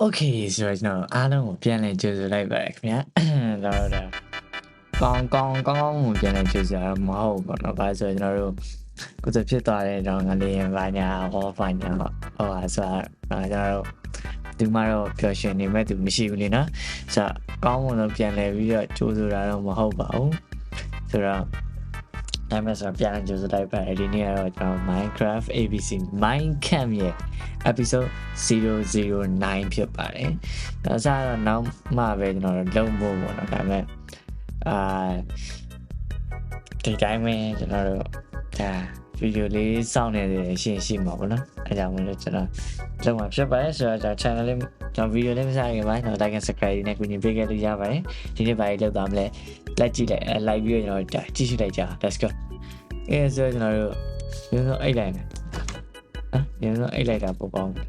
โอเคဆိုတော့ကျွန်တော်အားလုံးကိုပြန်လည်ကြိုဆိုလိုက်ပါရခင်ဗျာတော့တော့ကောင်းကောင်းကောင်းကောင်းကိုပြန်လည်ကြိုဆိုရမဟုတ်ဘူးเนาะဘာဆိုကျွန်တော်တို့ကိုယ်စဖြစ်သွားတဲ့တော့ငလေးရင်ဘာညာဟောဘာညာဟောဟောဆိုတော့ကျွန်တော်တို့ဒီမှာတော့ပျော်ရွှင်နေမဲ့သူမရှိဘူးလေနော်ဆိုတော့ကောင်းမွန်လို့ပြန်လည်ပြီးတော့ကြိုဆိုတာတော့မဟုတ်ပါဘူးဆိုတော့ ဒါမှမဟုတ်ပြန်ကြိုဆိုလိုက်ပါတယ်ဒီနေ့ကတော့ကျွန်တော် Minecraft ABC Minecamp ရဲ့ episode 009ဖြစ်ပါတယ်။ဒါဆိုတော့နောက်မှပဲကျွန်တော်တို့လုံးဖို့ပေါ့နော်ဒါပေမဲ့အာဒီတိုင်းပဲကျွန်တော်တို့ဒါ ဗီဒီယိုလေးစောင့်နေတဲ့အရှင်းရှိမှာပေါ့နော်။အဲကြောင့်မလို့ကျွန်တော်လုံးဝဖြစ်ပါတယ်ဆိုတော့ကျွန်တော် channel လေးကျွန်တော်ဗီဒီယိုလေးမစားခင်ပါကျွန်တော် like and subscribe နဲ့ကူညီပေးခဲ့လို့ရပါတယ်။ဒီနေ့ဘာကြီးလောက်သွားမလဲလက်ကြည့်လိုက်အဲ like ပြီးတော့ကျွန်တော်ကြည့်ရှုလိုက်ကြ let's go ။အဲဆိုတော့ကျွန်တော်တို့ဒီလိုအိတ်လိုက်မယ်။ဟာဒီလိုအိတ်လိုက်တာပိုပေါင်းတယ်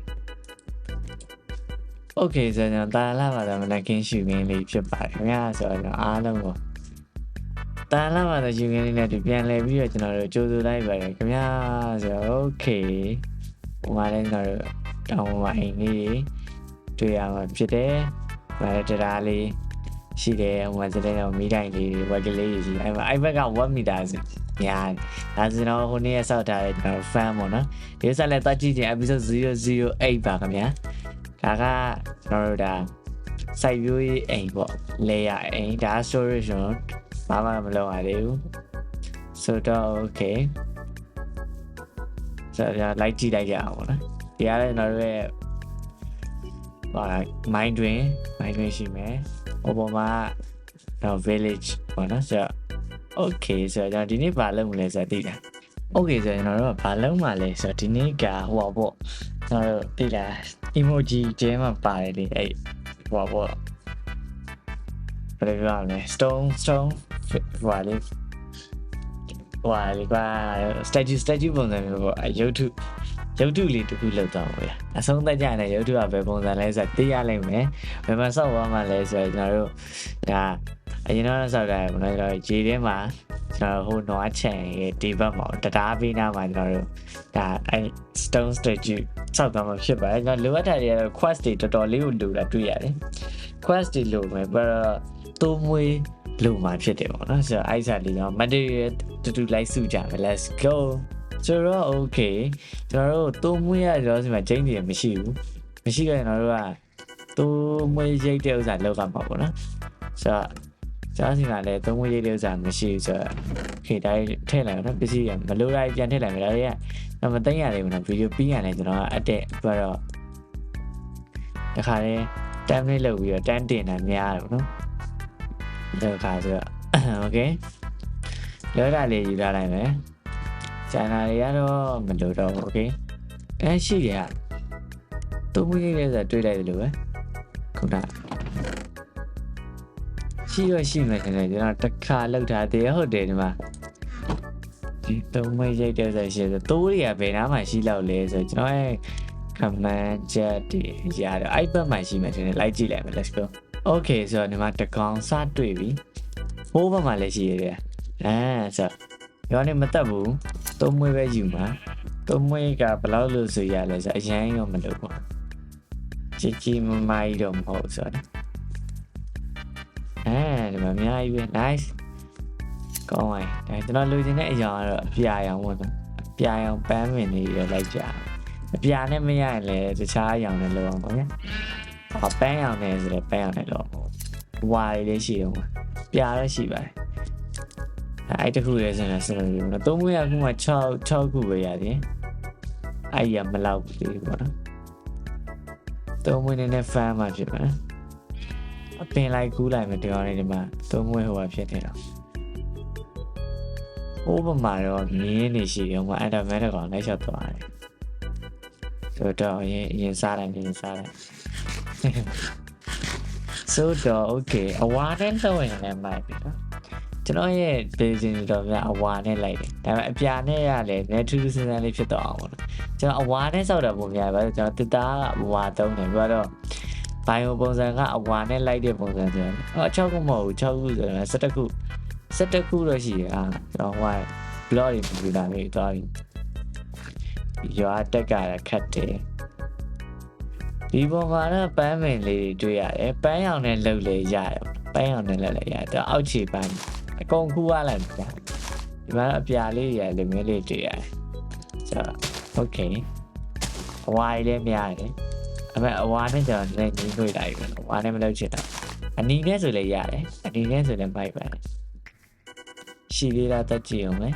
โอเคဆိုတော့တာလာပါတော့မနက်ကင်းရှူခင်းလေးဖြစ်ပါတယ်ခင်ဗျာဆိုတော့အားလုံးကို တန်လာမှာတော့ယူငင်းလေးနဲ့ဒီပြန်လဲပြီးတော့ကျွန်တော်တို့ကြိုးစိုးလိုက်ပါတယ်ခင်ဗျာဆိုတော့ okay ဟိုမှာလည်းကျွန်တော်တို့တောင်းဝိုင်းလေးတွေ့ရမှာဖြစ်တယ်ဗါတရားလေးရှိတယ်ဟိုမှာစတဲ့တော့မီတိုင်လေးတွေဝက်ကလေးကြီးအဲ့မှာအဲ့ဘက်က1မီတာဆိုညာဒါဆိုတော့ဟိုနေ့ရဆောက်ထားတဲ့ကျွန်တော် fan ပေါ့နော်ဒီဆက်လက်တက်ကြည့်ခြင်း episode 008ပါခင်ဗျာဒါကကျွန်တော်တို့ဒါ site view အိမ်ပေါ့ layer အိမ်ဒါ storage ကျွန်တော် ဘာမှမလုပ်ရသေးဘူးဆိုတော့ okay ဆိုတော့ light ကြည့်လိုက်ကြအောင်ပေါ့နော်ဒီကလည်းကျွန်တော်တို့ရဲ့ဟာ mind တွင် mind တွင်ရှိမယ်ဟိုပေါ်မှာတော့ village ပေါ့နော်ဆိုတော့ okay ဆိုတော့ဒီနေ့ဘာလုပ်မလဲဆိုတော့သိလား okay ဆိုတော့ကျွန်တော်တို့ကဘာလုပ်မှလဲဆိုတော့ဒီနေ့ကဟိုပေါ့ကျွန်တော်တို့သိလား emoji ကျဲမှာပါတယ်လေအဲ့ဟိုပေါ့ဘယ်လိုပြောရမလဲ stone stone ဟိုလေဟိုလေကွာ statue statue ပုံစံမျိုးပေါ့ရုပ်ထုရုပ်ထုလေးတစ်ခုလောက်တော့ဗျာအဆုံးသက်ကြတဲ့ရုပ်ထုကဘယ်ပုံစံလဲဆိုတော့သိရလိမ့်မယ်ဘယ်မှာစောက်သွားမှလဲဆိုတော့ကျွန်တော်တို့ဒါအရင်တော့စောက်တာဘယ်လိုလဲဂျေထဲမှာကျွန်တော်ဟိုနွားချန်ရဲ့ဒီဘက်မှာတရားပေးနာမှာကျွန်တော်တို့ဒါအဲ stone statue စောက်သွားမှာဖြစ်ပါတယ်ကျွန်တော်လိုအပ်တာတွေကတော့ quest တွေတော်တော်လေးကိုလိုတာတွေ့ရတယ် quest တွေလိုမယ်ပြီးတော့တိုးမွေး လိုမှာဖြစ်တယ်ပေါ့နော်ဆိုတော့အဲ့စားလေးတော့ material တူတူလိုက်စုကြမယ် let's go ဆိုတော့ okay ကျွန်တော်တို့တိုးမွေးရတော့ဒီမှာချိန်တွေမရှိဘူးမရှိကြရင်ကျွန်တော်တို့ကတိုးမွေးရိတ်တဲ့ဥစ္စာလောက်ကမှာပေါ့နော်ဆိုတော့ကြားစီကလည်းသုံးဝေးရေးတဲ့ဥစ္စာမရှိဘူးဆိုတော့ခေတိုင်းထည့်လိုက်တော့ပစ္စည်းရမလိုလိုက်ပြန်ထည့်လိုက်မယ်ဒါတွေကတော့မသိရသေးဘူးနော်ဗီဒီယိုပြီးရတယ်ကျွန်တော်ကအတက်ပြီးတော့တခါလေးတန်းလေးလုပ်ပြီးတော့တန်းတင်တာများတယ်နော် ဒီခါဆိုတော့ okay လောတာလေးယူထားလိုက်မယ်ကျန်တာတွေကတော့မလိုတော့ဘူး okay အဲရှိရသုံးဝေးရေးတဲ့ဆိုတွေးလိုက်တယ်လို့ပဲခုနရှိရရှိမယ်ခင်ဗျကျွန်တော်တစ်ခါလောက်ထားသေးဟုတ်တယ်ဒီမှာဒီသုံးမရိတ်တဲ့ဆိုရှိဆိုတိုးတွေကဘယ်နားမှာရှိလောက်လဲဆိုကျွန်တော်အဲ command jet တွေရတော့အဲ့ဘက်မှာရှိမယ်ထင်တယ်လိုက်ကြည့်လိုက်မယ် let's go okay ဆိုတော့ဒီမှာတကောင်စတွေ့ပြီဟိုးဘက်မှာလည်းရှိရတယ်အဲဆိုရောနေမတက်ဘူးသုံးမွေးပဲယူမှာသုံးမွေးကဘယ်လောက်လို့ဆိုရလဲဆိုအရင်ရောမလို့ပေါ့ချီချီမမိုင်းတော့မဟုတ်ဆိုတော့အဲဒီမှာအများကြီးပဲ nice ကောင်းပါပြီဒါကျွန်တော်လူချင်တဲ့အရာကတော့အပြာရောင်ပေါ့နော်အပြာရောင်ပန်းမင်လေးတွေလိုက်ကြအပြာနဲ့မရရင်လည်းတခြားအရောင်နဲ့လောက်အောင်ပေါ့ဗျာ ဟောပန်းရောင်နဲ့ဆိုတော့ပန်းရောင်နဲ့လောက်အောင်ဝါလေးလေးရှိတော့မှာပြာတော့ရှိပါတယ်အဲ့တခုလေးဆိုရင်စနေပြီနော်သုံးခုရခုမှ6 6ခုပဲရတယ်အဲ့ရမလောက်ဘူးပေါ့နော်သုံးခုနဲ့နဲ့ဖမ်းမှဖြစ်မှာအပင်လိုက်ကူးလိုက်မယ်ဒီကောင်လေးဒီမှာသုံးခုဟိုပါဖြစ်နေတော့ဟိုးပမာတော့မြင်းနေရှိတယ်ဟိုအဲ့ဒါမဲတော့ကောင်လိုက်လျှောက်သွားတယ်ဆိုတော့ရင်ရင်စားတယ်ရင်စားတယ် ဆိုတော့ okay အဝါနဲ့တော့ရင်လည်းမိုက်ပြီနော်ကျွန်တော်ရဲ့ vision တော့ပြအဝါနဲ့လိုက်တယ်ဒါပေမဲ့အပြာနဲ့ရလဲနည်းထူးထူးဆန်းဆန်းလေးဖြစ်တော့အောင်ပေါ့နော်ကျွန်တော်အဝါနဲ့စောက်တာပုံများပဲကျွန်တော်တစ်သားအဝါသုံးတယ်ပြီးတော့ဘိုင်ယိုပုံစံကအဝါနဲ့လိုက်တဲ့ပုံစံဆိုရင်အော်6ခုမဟုတ်ဘူး6ခုဆိုရင်17ခု17ခုတော့ရှိတယ်အာကျွန်တော်ဟို blog တွေပြတာလေးသွားပြီရွာတက်ကရခတ်တယ် ဒီပေါ်မှာတော့ပန်းမင်လေးတွေတွေ့ရတယ်ပန်းရောင်နဲ့လှုပ်လေရတယ်ပန်းရောင်နဲ့လှုပ်လေရတယ်သူအောက်ခြေပန်းအကုန်ခူးရလိုက်ပြီဒီမှာတော့အပြာလေးတွေရတယ်မျိုးလေးတွေ့ရတယ်ဆိုတော့ okay အဝါကြီးလည်းများတယ်အမေအဝါနဲ့ကျွန်တော်လည်းညီတွေ့တာပြီအဝါနဲ့မလုပ်ချင်တော့အနီနဲ့ဆိုလည်းရတယ်အနီနဲ့ဆိုလည်းမိုက်ပါတယ်ရှိသေးတာတက်ကြည့်အောင်မယ်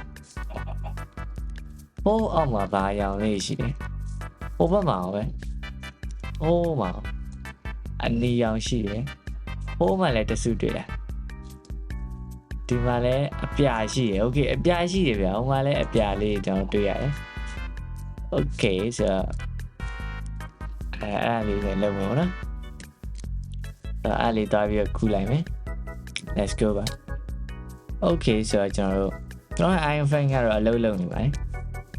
ဟိုးအောက်မှာဘာရောင်လေးရှိတယ်ဟိုဘက်မှာပဲ ဟိုးမှာအနီရောင်ရှိတယ်ဟိုးမှာလည်းတစုတွေ့တယ်ဒီမှာလည်းအပြာရှိရယ်โอเคအပြာရှိတယ်ဗျာဟိုမှာလည်းအပြာလေးကျွန်တော်တွေ့ရတယ်โอเคဆိုတော့အဲအဲ့ဒါလေးလည်းလုပ်မှာနော်အဲ့အဲ့လေးသွားပြီးတော့ခူးလိုက်မယ် let's go ပါ okay ဆိုတော့ကျွန်တော်တို့ကျွန်တော် iron fan ကတော့အလုပ်လုပ်နေပါတယ်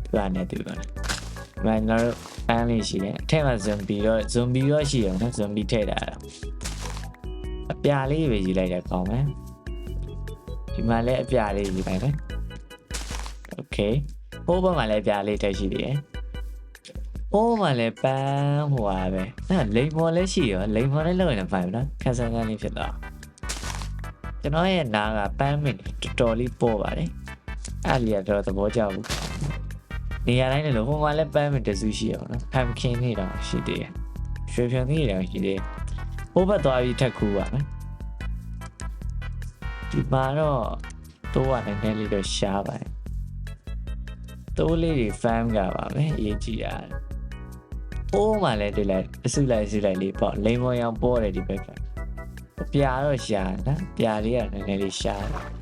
သူကနေသူပါလားဒီမှာကျွန်တော်တို့ အန်းလေးရှိတယ်အထက်မှာ zombie တော့ zombie တော့ရှိတယ်နော် zombie ထည့်တာတော့အပြာလေးပဲယူလိုက်တာကောင်းမယ်ဒီမှာလည်းအပြာလေးယူလိုက်မယ် okay ဟိုဘက်မှာလည်းအပြာလေးထည့်ရှိသေးတယ်ဟိုမှာလည်းပန်းဟိုပါပဲအဲ့လိန်မော်လည်းရှိရောလိန်မော်လည်းလောက်ရင်ဖိုင်နော်ခန်းဆန်းဆန်းလေးဖြစ်တော့ကျွန်တော်ရဲ့နားကပန်းမင်တော်တော်လေးပေါ်ပါတယ်အဲ့လီကတော့သဘောကျဘူး နေရာတိုင်းလည်းလို့ဟိုမှာလည်းပန်းမင်တစုရှိရောနော်ဖမ်ကင်းနေတော့ရှိသေးတယ်ရွှေဖြံနေတော့ရှိသေးတယ်ဟိုဘက်သွားပြီးထက်ခူပါမယ်ဒီမှာတော့တော့ကနည်းနည်းလေးတော့ရှားပါတယ်တိုးလေးတွေ fan ကပါပဲအရေးကြီးရတယ်။ပိုးမှလည်းတွေ့လိုက်အစုလိုက်အစုလိုက်လေးပေါ့လိမ်မော်ရောင်ပေါ်တယ်ဒီဘက်က။ပြာတော့ရှာနော်ပြာလေးကနည်းနည်းလေးရှာတ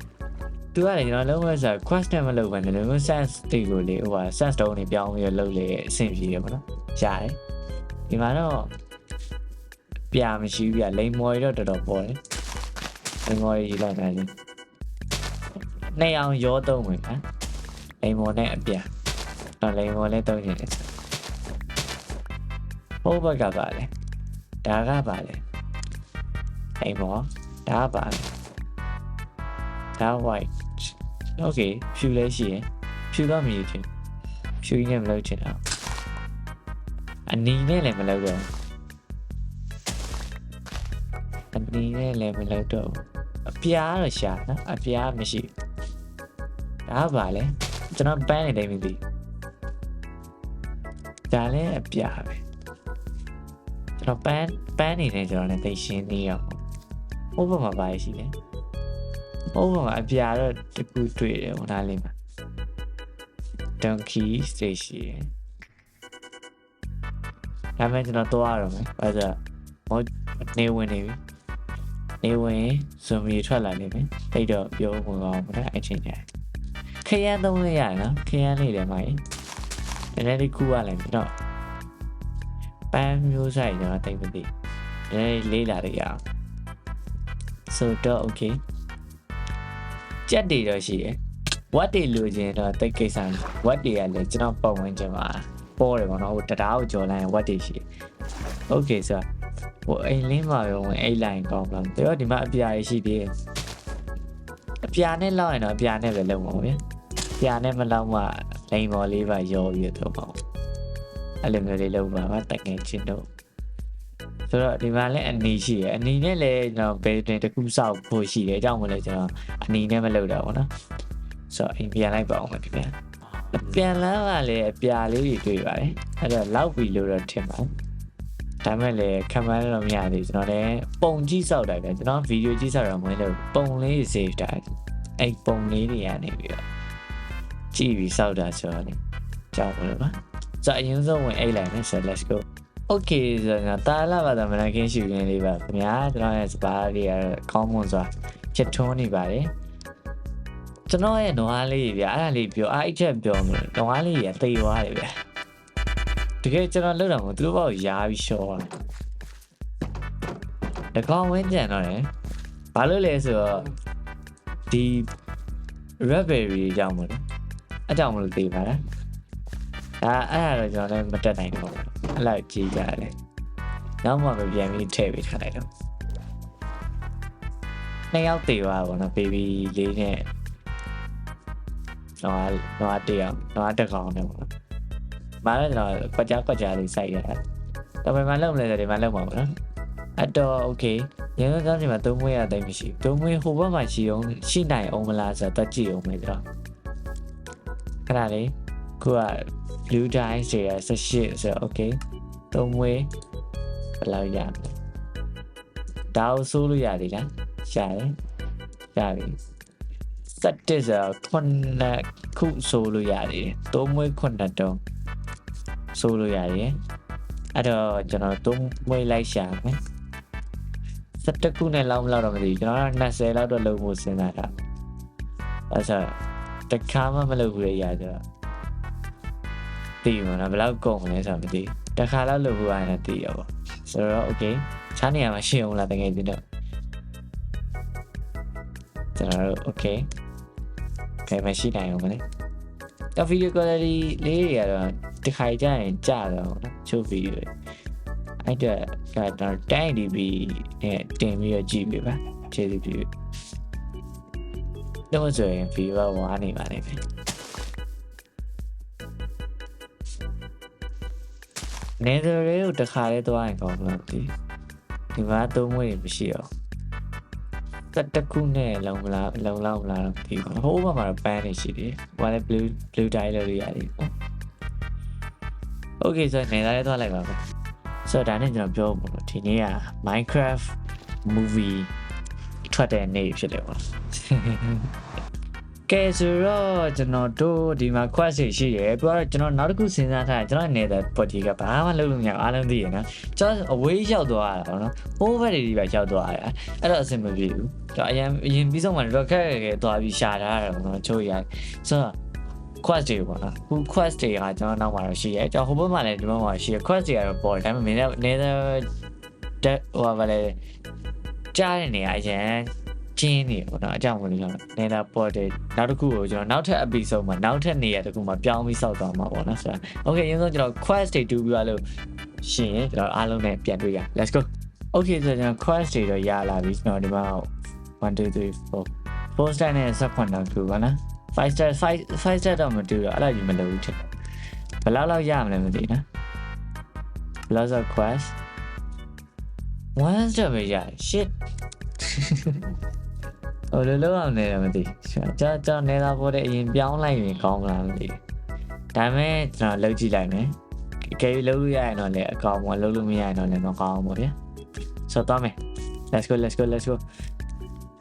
ယ်။ तू ကလည်းကျွန်တော်လုံးဝဆို question မလုပ်ဘဲနဲ့လုံးဝ sense တိကိုလေဟိုဟာ sense တုံးနေပြောင်းပြီးတော့လုပ်လေအဆင်ပြေတယ်ပေါ့နော်။ရှာတယ်။ဒီမှာတော့ပြာမရှိဘူးပြလိမ်မော်ရတော့တော်တော်ပေါ်တယ်။လိမ်မော်ရေးလိုက်မယ်လေ။နှစ်အောင်ရောသုံးဝင်နော်။လိမ်မော်နဲ့အပြာတော့လိမ်မော်လည်းသုံးနေတယ်။ဟိုဘက်ကပါလေ။ဒါကပါလေ။လိမ်မော်ဒါကပါလေ။ဒါ white ။ Okay ဖြူလည်းရှိရင်ဖြူတော့မရချင်။ဖြူကြီးနဲ့မလုပ်ချင်တော့။အနီနဲ့လည်းမလုပ်တော့ဘူး။အနီနဲ့လည်းမလုပ်တော့ဘူး။အပြားတော့ရှာနော်။အပြားမရှိဘူး။ဒါကပါလေ။ကျွန်တော်ပန်းနေတယ်မသိဘူး။ဒါလည်းအပြားပဲ။ကျွန်တော်ပန်းပန်းနေတယ်ကျွန်တော်လည်းသိရှင်းနေရအောင်။ဟိုဘက်မှာပါရှိတယ်။ ဟိုဘက်မှာအပြာတော့တကူတွေ့တယ်ဟိုနားလေးမှာ။ Donkey Station ဒါမှကျွန်တော်တော့ရတော့မယ်။ဘာလို့မောနေဝင်နေပြီ။နေဝင်ဇွန်မီထွက်လာနေပြီ။တိတ်တော့ပြောဝင်အောင်မလားအချင်းချင်း။ခရမ်းသုံးလေးရတယ်နော်။ခရမ်းလေးတယ်မိုင်း။နည်းနည်းလေးကူရလိုက်ပြီတော့။ပန်းမျိုးဆိုင်ကျွန်တော်တိတ်မသိ။နည်းနည်းလေးလာလိုက်ရအောင်။ So တော့ okay ။ ကြက်တွေတော့ရှိတယ်။ what တွေလိုချင်တော့တိတ်ကိစ္စမရှိ။ what တွေကလည်းကျွန်တော်ပုံဝင်ချင်ပါပေါ်တယ်ပေါ့နော်ဟိုတရားကိုကြော်လိုက်ရင် what တွေရှိတယ်။ okay ဆိုတော့ဟိုအိမ်လင်းမှာရောဝင်အိတ်လိုက်ကောင်းလား။ဒါတော့ဒီမှာအပြာရရှိသေးတယ်။အပြာနဲ့လောက်ရင်တော့အပြာနဲ့ပဲလုံပါဗျာ။ပြာနဲ့မလောက်မှလိန်ပေါ်လေးပါရောပြီးတော့ပေါ့။အဲ့လိုမျိုးလေးလုပ်ပါပါတကယ်ချင်းတော့ ဆိုတော့ဒီမှာလည်းအနီရှိရယ်အနီနဲ့လည်းကျွန်တော်ဘယ်တွင်တစ်ခုစောက်ဖို့ရှိတယ်အကြောင်းမလဲကျွန်တော်အနီနဲ့မလုပ်တာပေါ့နော်ဆိုတော့အိမ်ပြန်လိုက်ပါအောင်မယ်ဒီပြန်ပြန်လာကလည်းအပြာလေးတွေတွေ့ပါတယ်အဲ့တော့လောက်ပြီလို့တော့ထင်ပါဒါမဲ့လည်းခံမရတော့မရသေးကျွန်တော်လည်းပုံကြည့်စောက်တာပဲကျွန်တော်ဗီဒီယိုကြည့်စောက်တာမဟုတ်လို့ပုံလေး save တာအဲ့ပုံလေးတွေကနေပြီးတော့ကြည့်ပြီးစောက်တာဆိုတော့လေကြောက်လို့ပါဆိုတော့အရင်ဆုံးဝင်အိတ်လိုက်မယ်ဆို let's go Okay ဆိုတော့တာလာပါတော့မနက်ခင်းရှူရင်းလေးပါခင်ဗျာကျွန်တော်ရဲ့စပါးလေးကတော့ကောင်းမွန်စွာချက်ထွန်းနေပါတယ်ကျွန်တော်ရဲ့နွားလေးဗျာအဲ့ဒါလေးပြောအဲ့ချက်ပြောမလို့နွားလေးရတိတ်သွားတယ်ဗျာတကယ်ကျွန်တော်လောက်တော့မသူတို့ဘောက်ရားပြီးရှော့တယ်တကောင်ဝင်းကြံတော့တယ်ဘာလို့လဲဆိုတော့ဒီ raspberry ကြောင့်မလို့အကြောင်းမလို့သိပါလား ဒါအဲ့ဒါတော့ကျွန်တော်လည်းမတက်နိုင်တော့ဘူးအဲ့လောက်ကြီးကြတယ်နောက်မှမပြန်ပြီးထည့်ပေးထားလိုက်တော့နှစ်ယောက်တည်သွားပါတော့ baby လေးနဲ့တော့တော့တယောက်တော့တစ်ကောင်နဲ့ပေါ့မားလည်းကျွန်တော်ကွက်ကြားကွက်ကြားလေးစိုက်ရတာတော့ဘယ်မှာလုံမလဲဆိုဒီမှာလုံမှာပေါ့နော်အဲ့တော့ okay ရန်ကုန်ကျောင်းစီမှာသုံးမွေးရတဲ့မရှိဘူးသုံးမွေးဟိုဘက်မှာရှိအောင်ရှိနိုင်အောင်မလားဆိုတော့ကြည့်အောင်မယ်တော့ခဏလေး ခုက blue dye တွေရ18ဆိုတော့ okay သုံးမွေးဘယ်လောက်ရမလဲဒါကိုစိုးလို့ရသေးလားရတယ်ရပြီစက်တစ်ဆိုတော့ခုနှစ်ခုစိုးလို့ရတယ်သုံးမွေးခုနှစ်တုံးစိုးလို့ရတယ်အဲ့တော့ကျွန်တော်သုံးမွေးလိုက်ရှာမယ်17ခုနဲ့လောက်မလောက်တော့မသိဘူးကျွန်တော်က20လောက်တော့လုံးဖို့စဉ်းစားတာအဲ့ဆိုတခါမှမလုပ်ဘူးလေရကြတော့ တည်မှာနော်ဘယ်လောက်ကုန်မလဲဆိုတော့မသိတခါလောက်လုပ်ဖို့အားနဲ့တည်ရပါဆိုတော့ okay ချားနေရမှာရှင်းအောင်လားတကယ်ချင်းတော့ကျွန်တော်တို့ okay ခဲမရှိနိုင်အောင်မလဲတော့ video quality လေးတွေကတော့တခါကြရင်ကြာတော့နော်ချုပ်ဗီဒီယိုတွေအဲ့တော့ကတော့ 10db နဲ့တင်ပြီးတော့ကြည့်ပေးပါကျေးဇူးပြုတော့ဆိုရင် view ကဝါနေပါလိမ့်မယ် နေတယ်ရေကိုတခါလေးသွားရင်ကောင်းလို့ဒီဒီမှာသုံးမွေးမရှိတော့တက်တခုနဲ့လုံမလားလုံလောက်မလားတော့မသိဘူးဟိုဘက်မှာတော့ပန်းနေရှိတယ်ဟိုကလည်း blue blue dye လို့ရတယ်ပေါ့ Okay ဆိုရင်နေသားလေးသွားလိုက်ပါမယ်ဆိုတော့ဒါနဲ့ကျွန်တော်ပြောဖို့ဒီနေ့က Minecraft movie ထွက်တဲ့နေ့ဖြစ်တယ်ပေါ့ ကဲဆိုတော့ကျွန်တော်တို့ဒီမှာ quest တွေရှိတယ်ပြီးတော့ကျွန်တော်နောက်တစ်ခုစဉ်းစားထားတယ်ကျွန်တော်နေတဲ့ body ကဘာမှလုပ်လို့မရဘူးအားလုံးသိရနော်ကျွန်တော်အဝေးရောက်သွားတာပေါ့နော်ဟိုးဘက်တွေဒီပဲရောက်သွားတာအဲ့တော့အဆင်မပြေဘူးကျွန်တော်အရင်အရင်ပြီးဆုံးမှတော့ခက်ခဲခဲသွားပြီးရှာထားတာပေါ့နော်ချိုးရဆိုတော့ quest တွေပေါ့နော်ခု quest တွေကကျွန်တော်နောက်မှာတော့ရှိရဲကျွန်တော်ဟိုဘက်မှာလည်းဒီဘက်မှာရှိရဲ quest တွေကတော့ပေါ်တယ်ဒါပေမဲ့နည်းနည်းတက်ဟိုပါလေကြားတဲ့နေရာအရင် ကျင်းနေပေါ့နော်အကြောင်းမလို့ကျွန်တော်နည်းနည်းပေါ်တယ်နောက်တစ်ခုကိုကျွန်တော်နောက်ထပ် episode မှာနောက်ထပ်နေရာတစ်ခုမှာပြောင်းပြီးစောက်သွားမှာပေါ့နော်ဆိုတော့ okay ရင်းဆုံးကျွန်တော် quest တွေတူပြီးသွားလို့ရှင်ရင်ကျွန်တော်အားလုံးနဲ့ပြန်တွေ့ရ let's go okay ဆိုတော့ကျွန်တော် quest တွေတော့ရလာပြီကျွန်တော်ဒီမှာ1 2 3 4 4 star နဲ့ဆက်ခွန်တော့တူပါနော်5 star 5 5 star တော့မတူတော့အဲ့လိုကြီးမလုပ်ဘူးထင်တယ်ဘယ်လောက်လောက်ရမလဲမသိနော် plus of quest one star ပဲရ shit ဟိုလိုလောက်အောင်နေတယ်မသိကျွန်တော်ကျွန်တော်နေတာပေါ်တဲ့အရင်ပြောင်းလိုက်ရင်ကောင်းမလားမသိဒါပေမဲ့ကျွန်တော်လုပ်ကြည့်လိုက်မယ်အကယ်၍လုပ်လို့ရရင်တော့လည်းအကောင်မလုပ်လို့မရရင်တော့လည်းမကောင်းဘူးဗျာဆိုတော့မယ် let's go let's go let's go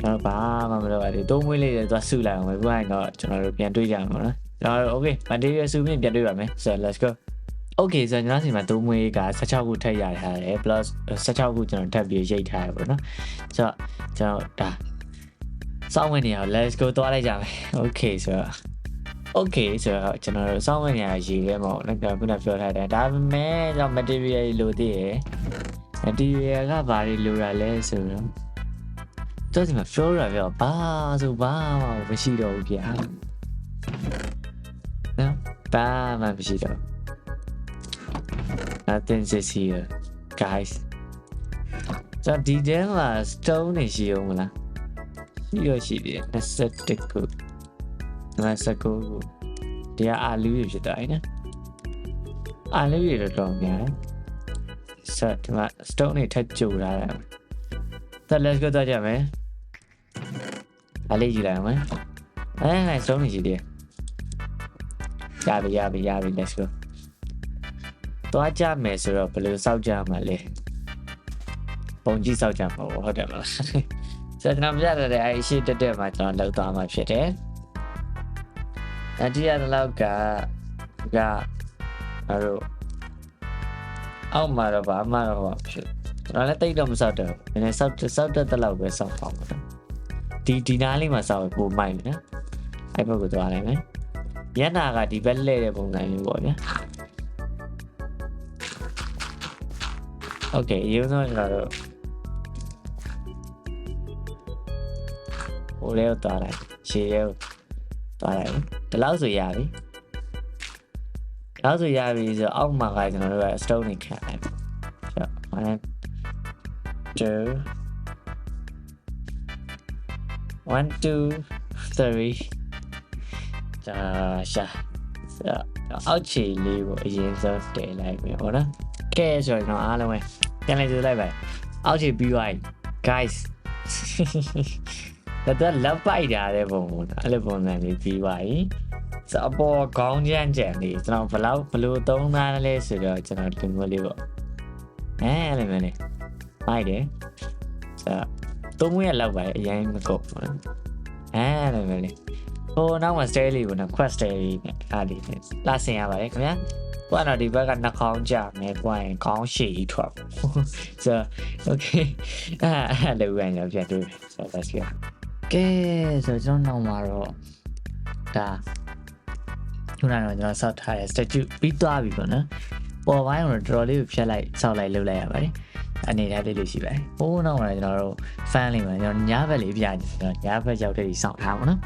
ကျွန်တော်ဘာမှမလုပ်ရသေးသုံးမွေးလေးတွေသွားစုလိုက်အောင်ပဲဘုရားတော့ကျွန်တော်တို့ပြန်တွေ့ကြမှာနော်ကျွန်တော်တို့ okay material စုပြီးပြန်တွေ့ပါမယ်ဆိုတော့ let's go okay ဆိုတော့ကျွန်တော်စီမှာသုံးမွေးက16ခုထပ်ရထားတယ် plus 16ခုကျွန်တော်ထပ်ပြီးရိတ်ထားရပါတော့နော်ဆိုတော့ကျွန်တော်ဒါ စောင်းဝင်နေအောင် let's go သွားလိုက်ကြမယ် okay ဆိုတော့ okay ဆိုတော့ကျွန်တော်တို့စောင်းဝင်နေရရေးရဲမဟုတ်လည်းကျွန်တော်ခုနပြောထားတယ်ဒါပေမဲ့ကျွန်တော် material လိုသေးရယ် material ကဘာတွေလိုတာလဲဆိုတော့တော့ဒီမှာ flow ရပြောဘာဆိုဘာမှမရှိတော့ဘူးဗျာနော်ဘာမှမရှိတော့ nothing is here guys ကျွန်တော်ဒီထဲမှာ stone နေရှိအောင်မလား ရှိရရှိတယ်21ခု29ခုတရားအာလူတွေဖြစ်သွားပြီနော်အာလူတွေတော့တော်များတယ်ဆက်ဒီမှာ stone တွေထပ်ကြိုထားတယ်တော့ let's go တော့ကြမယ်အလေးကြည့်လိုက်အောင်မယ်အဲဟဲ့ stone တွေရှိတယ်ရပြီရပြီရပြီ let's go သွားကြမယ်ဆိုတော့ဘယ်လိုစောက်ကြမှာလဲပုံကြည့်စောက်ကြမှာပေါ့ဟုတ်တယ်မလားဆိုတော့ ကျွန်တော်ပြရတဲ့အဲရှေ့တက်တက်မှာကျွန်တော်လောက်သွားမှာဖြစ်တယ်အတီးရတဲ့လောက်ကကအဲ့တော့အောက်မှာတော့ဘာမှတော့မဖြစ်ကျွန်တော်လည်းတိတ်တော့မစောက်တော့ဘူးနည်းနည်းစောက်စောက်တဲ့လောက်ပဲစောက်ပါမှာဒီဒီနားလေးမှာစောက်ပိုမိုက်နော်အဲ့ဘက်ကိုသွားလိုက်မယ်ညနာကဒီဘက်လှည့်တဲ့ပုံစံမျိုးပေါ့ဗျာ Okay ရုံးတော့ကျွန်တော် 올레오 또 알아요 시레오 또 알아요 또 라우스 야비 라우스 야비 이제 아홉 마가 이제 우리가 스톤이 cat 자 one two one two three 자자အောက်ခြေလေးကိုအရင်ဆုံးတည်လိုက်မယ်ဟုတ်လားကဲဆိုရင်တော့အားလုံးပဲပြန်လည်ကြည့်လိုက်ပါအောက်ခြေပြီးသွားပြီ guys ဒါတော့လက်ပိုက်တာတဲ့ပုံပေါ့အဲ့လိုပုံစံလေးပြီးသွားပြီစအပေါ်ခေါင်းချမ်းချမ်းလေးကျွန်တော်ဘယ်လောက်ဘယ်လိုသုံးသားလဲဆိုတော့ကျွန်တော်ဒီမျိုးလေးပေါ့အဲအဲ့လိုမျိုးလေးမိုက်တယ်ဆိုတော့သုံးဝက်လောက်ပါအရင်မကုန်ဘူးအဲအဲ့လိုမျိုးလေးဟိုနောက်မှာ stay လေးပေါ့နော် quest stay လေးနဲ့အားလေးနဲ့လာဆင်ရပါတယ်ခင်ဗျာကိုကတော့ဒီဘက်ကနှာခေါင်းကြမယ်ကိုရင်ခေါင်းရှည်ကြီးထွက်ဆိုတော့ okay အဲ့အဲ့လိုပြန်ရပြန်တွေ့ဆိုတော့ let's go ကဲဆိုတော့ကျွန်တော်နောက်မှာတော့ဒါခုနကတော့ကျွန်တော်စောက်ထားတဲ့ statue ပြီးသွားပြီပေါ့နော်ပေါ်ပိုင်းကတော့တော်တော်လေးကိုဖြတ်လိုက်စောက်လိုက်လုပ်လိုက်ရပါတယ်အနေထားလေးလေးရှိပါတယ်ဟိုးနောက်မှာကျွန်တော်တို့ fan လေးမှာကျွန်တော်ညဘက်လေးပြနေကျွန်တော်ညဘက်ရောက်တဲ့ဒီစောက်ထားပါတော့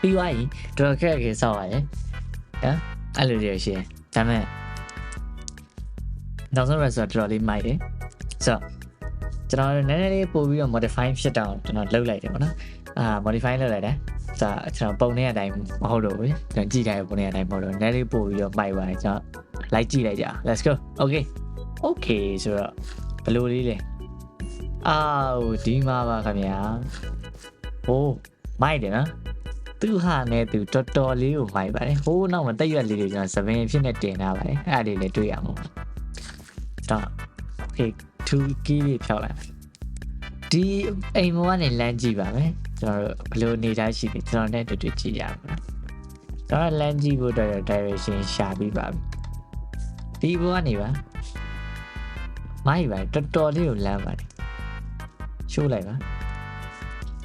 ပြီးသွားပြီတော်တော်ခက်ခဲစောက်ရတယ်နော်အဲ့လိုတွေရှိရင်ဒါပေမဲ့နောက်ဆုံး rest တော်တော်လေးမိုက်တယ်ဆိုတော့ ကျွန်တော်နည်းနည်းလေးပို့ပြီးတော့ modify ဖြစ်တော့ကျွန်တော်လုပ်လိုက်တယ်ပေါ့နော်အာ modify လုပ်လိုက်တယ်ဒါကျွန်တော်ပုံနေတဲ့အတိုင်းမဟုတ်တော့ဘူးကျွန်တော်ကြည့်တိုင်းပုံနေတဲ့အတိုင်းမဟုတ်တော့နည်းနည်းလေးပို့ပြီးတော့မိုက်ပါတယ်ကျွန်တော်လိုက်ကြည့်လိုက်ကြ let's go okay okay ဆိုတော့ဘယ်လိုလေးလဲအာဒီမှာပါခင်ဗျာဟိုးမိုက်တယ်နော်သူဟာနဲ့သူတော်တော်လေးကိုမိုက်ပါတယ်ဟိုးနောက်မှာတက်ရွက်လေးတွေကျွန်တော်စပင်ဖြစ်နေတင်ထားပါတယ်အဲ့ဒါလေးလည်းတွေ့ရမှာတော့ okay 2 key ဖြောက်လိုက်ဒီအိမ်မောကနေလမ်းကြည့်ပါမယ်ကျွန်တော်တို့ဘယ်လိုနေသားရှိပြီကျွန်တော်နဲ့တူတူကြည့်ရမှာကျွန်တော်လမ်းကြည့်ဖို့အတွက် direction ရှာပြီးပါပြီဒီဘောကနေပါမိုက်ပါတော်တော်လေးကိုလမ်းပါတယ်ရှိုးလိုက်ပါ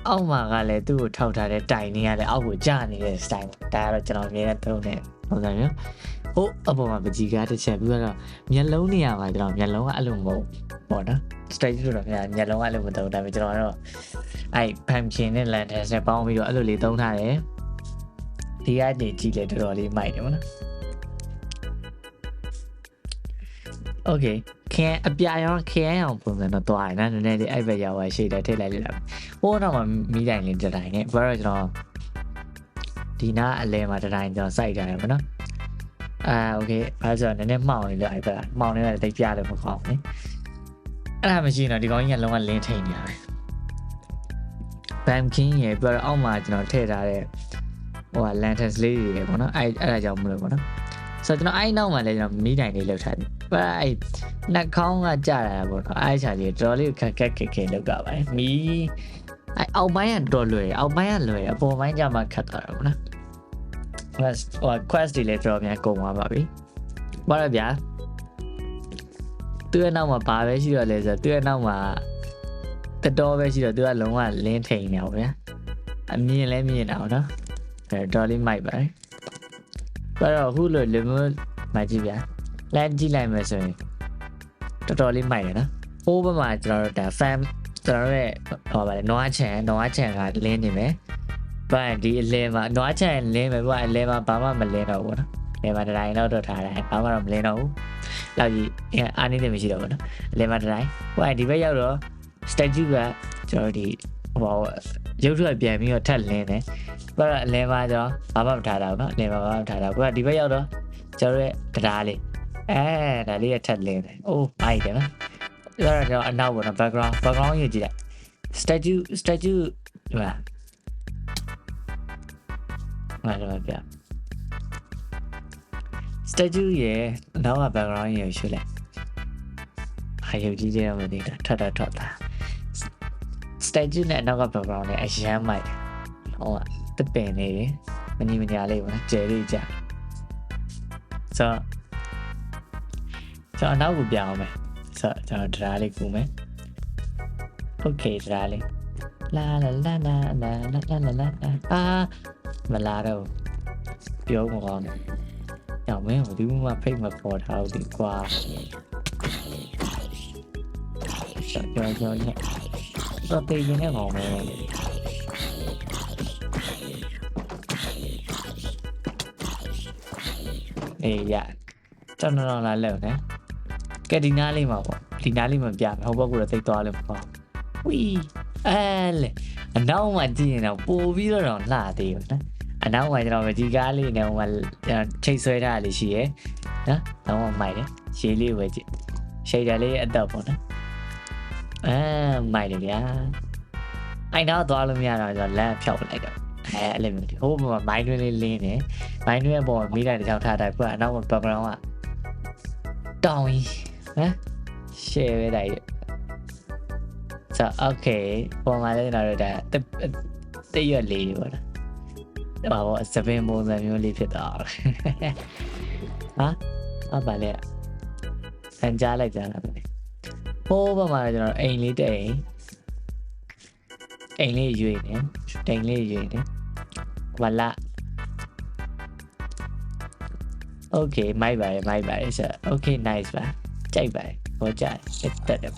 အောက်မှာကလည်းသူ့ကိုထောက်ထားတဲ့တိုင်နေရတဲ့အောက်ကိုကျနေတဲ့ style ဒါကတော့ကျွန်တော်အမြဲတမ်းသုံးတဲ့ပုံစံမျိုး ဟိုအပေါ်မှာပကြီးကားတစ်ချက်ပြီးတော့မျက်လုံးနေရာမှာကျွန်တော်မျက်လုံးကအဲ့လိုမဟုတ်ပေါ့နော် stage လို့တော့ခင်ဗျာမျက်လုံးကအဲ့လိုမသုံးဒါပေမဲ့ကျွန်တော်ကတော့အဲ့ pumpkin နဲ့ lanterns နဲ့ပေါင်းပြီးတော့အဲ့လိုလေးသုံးထားတယ်ဒီကနေကြည့်လေတော်တော်လေးမိုက်တယ်မနော် Okay ခင်အပြာရောခင်အောင်ပုံစံတော့တွားရနော်နည်းနည်းလေးအဲ့ဘက်ရောက်သွားရှိတယ်ထိတ်လိုက်လိုက်ဟိုတော့မှမိတိုင်လေးတစ်တိုင်နဲ့ဘာလို့ကျွန်တော်ဒီနားအလဲမှာတစ်တိုင်ကျွန်တော်စိုက်ထားတယ်ဗောနော် အာโอเคဘာလို့ဆိုတော့နည်းနည်းမှောင်နေလို့အဲ့ဘက်ကမှောင်နေတော့တိတ်ပြတယ်မကောင်းဘူးအဲ့ဒါမရှိတော့ဒီကောင်ကြီးကလုံးဝလင်းထိန်နေရတယ်ဘမ်ကင်းရဲ့ပြီးတော့အောက်မှာကျွန်တော်ထည့်ထားတဲ့ဟိုက lanterns လေးတွေပေါ့နော်အဲ့အဲ့ဒါကြောင့်မလို့ပေါ့နော်ဆိုတော့ကျွန်တော်အဲ့နောက်မှာလည်းကျွန်တော်မိတိုင်လေးလောက်ထားတယ်ဘာအဲ့နှာခေါင်းကကြာတာပေါ့နော်အဲ့ချာကြီးတော်တော်လေးခက်ခက်ခက်ခဲလောက်တာပါမီးအဲ့အောက်ပိုင်းကတော်လွယ်အောက်ပိုင်းကလွယ်အပေါ်ပိုင်းကျမှခက်သွားတာပေါ့နော် quest ဟို quest တွေလည်းတော်တော်များကုန်သွားပါပြီဘာလဲဗျာသူ့ရဲ့နောက်မှာဘာပဲရှိတော့လဲဆိုတော့သူ့ရဲ့နောက်မှာတတော်ပဲရှိတော့သူကလုံးဝလင်းထိန်နေအောင်ဗျာအမြင်လည်းမြင်တာပေါ့နော်အဲတော်လေးမိုက်ပါတယ်ဘာတော့အခုလိုလေမျိုးမကြည့်ဗျာလမ်းကြည့်လိုက်မယ်ဆိုရင်တော်တော်လေးမိုက်တယ်နော်ဟိုးဘက်မှာကျွန်တော်တို့ဒါ fan ကျွန်တော်တို့ရဲ့ဟောပါလေနွားချန်နွားချန်ကလင်းနေမယ် ဘာဒီအလဲမှာနွားချန်လင်းမယ်ဘာအလဲမှာဘာမှမလင်းတော့ဘူးနော်လဲမှာတိုင်းတော့တော့ထားတယ်ဘာမှတော့မလင်းတော့ဘူးလောက်ကြီးအာနေနေမရှိတော့ဘူးနော်လဲမှာတိုင်းဟိုဒီဘက်ရောက်တော့ statue ကကျွန်တော်ဒီဟိုရုပ်ထုကပြန်ပြီးတော့ထက်လင်းတယ်ဘာတော့အလဲမှာကျတော့ဘာမှမထားတာဘူးနော်အလဲမှာဘာမှမထားတာဘူးကဒီဘက်ရောက်တော့ကျွန်တော်ရဲ့တရားလေးအဲဒါလေးရထက်လင်းတယ်အိုးမိုက်တယ်နော်ဒါတော့ကျွန်တော်အနောက်ပေါ့နော် background background ရေးကြည့်လိုက် statue statue ဒီ မှာငါတော့ပြ statue ရဲ့အနောက်က background ရေးရွှေ့လိုက်ဟာရုပ်ကြီးတဲ့မသိတာထွက်တာထွက်တာ statue နဲ့အနောက်က background နဲ့အရမ်းမိုက်ဟိုကတပင်နေတယ်မညီမညာလေးပေါ့နော်ကျယ်လေးကြဆိုတော့ကျွန်တော်အနောက်ကိုပြောင်းအောင်မယ်ဆိုတော့ကျွန်တော်ဒရာလေးကူမယ်โอเคဒရာလေးလာလာလာလာလာလာလာလာ มันลาแล้วเดี๋ยวก่อนอยากไม่เอาที่มึงมาเพ่งมาขอเท้าดีกว่าจอจอเนี่ยก็ตียังได้ของเลยเอ้ยเจ้านอนร้านแล้วนะแกดีน่าเลยมาบอดีน่าเลยมาอยากเขาบอกกูจะตีตัวเลยบอวิ่งเออเลยน้องมาจีนเอาปูวิ่งแล้วนอนลาตีนะ အနောက်မှာကျွန်တော်မကြီးကားလေးနဲ့ဟိုမှာချိတ်ဆွဲထားတာလေးရှိရယ်နော်တော့မှမိုက်တယ်ရေလေးဝယ်ကြည့်ရှိတယ်လေးအတော့ပေါ့နော်အဲမိုက်တယ်ဗျာအဲ့တော့သွားလို့မရတော့ကျွန်တော်လမ်းဖြောက်လိုက်တော့အဲအဲ့လိုမျိုးဟိုဘက်မှာမိုင်းတွင်းလေးလင်းနေမိုင်းတွင်းရဲ့ပေါ်မှာမိလိုက်တစ်ချောင်းထားတာခုကအနောက်မှာ background ကတောင်းကြီးဟမ် share ပဲတိုက်ရ so okay ပေါ်မှာလည်းကျွန်တော်တို့ဒါတတရွက်လေးပေါ့နော် ဘာပေါ့စပင်ပုံစံမျိုးလေးဖြစ်သွားတယ်ဟာအပါလေဆန်ကြားလိုက်ကြတာပဲဟိုးဘက်မှာလည်းကျွန်တော်အိမ်လေးတဲ့အိမ်အိမ်လေးရွေးနေတိမ်လေးရွေးနေဝလာ okay မိုက်ပါတယ်မိုက်ပါတယ်ဆို okay nice ပါကြိုက်ပါတယ်ဟောကြိုက်တက်တယ်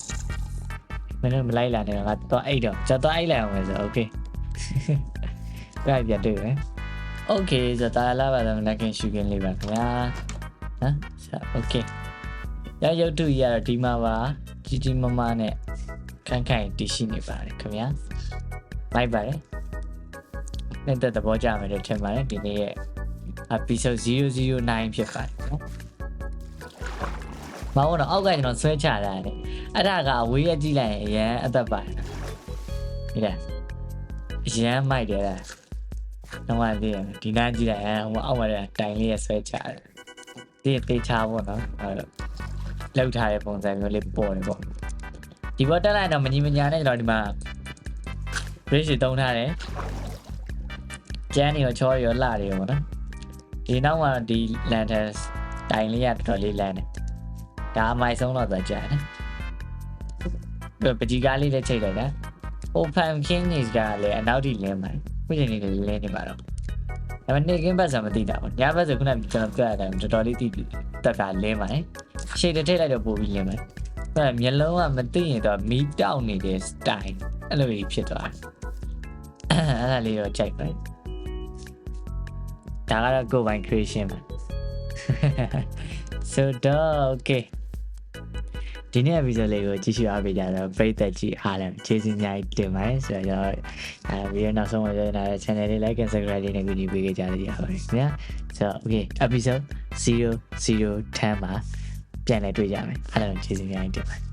မင်းတို့မလိုက်လာနဲ့ငါတော့အိတ်တော့ကျွန်တော်အိုက်လိုက်အောင်မယ်ဆို okay ကြိုက်ပြတွေ့မယ် okay ဆိုတော့လာပါတော့လက်ကင်ရှူကင်လေးပါခင်ဗျာနော်ဆို okay ရရုပ်ထုကြီးကတော့ဒီမှာပါကြီးကြီးမားမားနဲ့ခန့်ခန့်တည်ရှိနေပါတယ်ခင်ဗျာလိုက်ပါတယ်နဲ့တက်သဘောကျမယ်လို့ထင်ပါတယ်ဒီနေ့ရဲ့ episode 009ဖြစ်ပါတယ်နော်မောင်တော့အောက်ကကျွန်တော်ဆွဲချတာလေအဲ့ဒါကအဝေးရကြည့်လိုက်ရင်အရန်အသက်ပါတယ်ဒီလားအရန်မိုက်တယ်လား တော့မသိရဒီနားကြည့်လိုက်ရင်ဟိုအောက်မှာတိုင်လေးရဆွဲချတယ်ဒီတေချာပေါ့နော်အဲ့တော့လောက်ထားတဲ့ပုံစံမျိုးလေးပေါ်နေပေါ့ဒီဘောတက်လိုက်တော့မကြီးမညာနဲ့ကျွန်တော်ဒီမှာ bridge တုံးထားတယ်ကျန်းနေရောချောရောလှတယ်ပေါ့နော်ဒီနောက်မှာဒီ lantern တိုင်လေးရတော်တော်လေးလန်းတယ်ဒါအမိုက်ဆုံးတော့ဆိုကြာတယ်ပကြီးကားလေးလည်းချိန်လိုက်တာ open king ကြီးကလည်းအနောက်ထိလင်းပါတယ် ခုချိန်လေးလည်းလင်းနေပါတော့ဒါပေမဲ့နေကင်းဘက်ဆိုမသိတာပေါ့ညဘက်ဆိုခုနကကျွန်တော်ပြရတာတော်တော်လေးတိတက်ကလင်းပါတယ်ရှေ့တစ်ထိပ်လိုက်တော့ပို့ပြီးလင်းပါတယ်အဲ့မျက်လုံးကမသိရင်တော့မီးတောက်နေတဲ့ style အဲ့လိုကြီးဖြစ်သွားတယ်အဲ့ဒါလေးတော့ကြိုက်ပါတယ်ဒါကတော့ go by creation ပါ so dog okay ဒီနေ့ episode လေးကိုကြည့်ရှုအားပေးကြတော့ပရိသတ်ကြီးအားလည်းကျေးဇူးအများကြီးတင်ပါတယ်ဆိုတော့ကျွန်တော်အဲဗီဒီယိုနောက်ဆုံးမှာပြောနေတာ channel လေး like and subscribe လေးနဲ့ကူညီပေးကြကြရပါတယ်ခင်ဗျာ so okay episode 0 0 10မှာပြန်လည်တွေ့ကြမယ်အားလုံးကျေးဇူးအများကြီးတင်ပါတယ်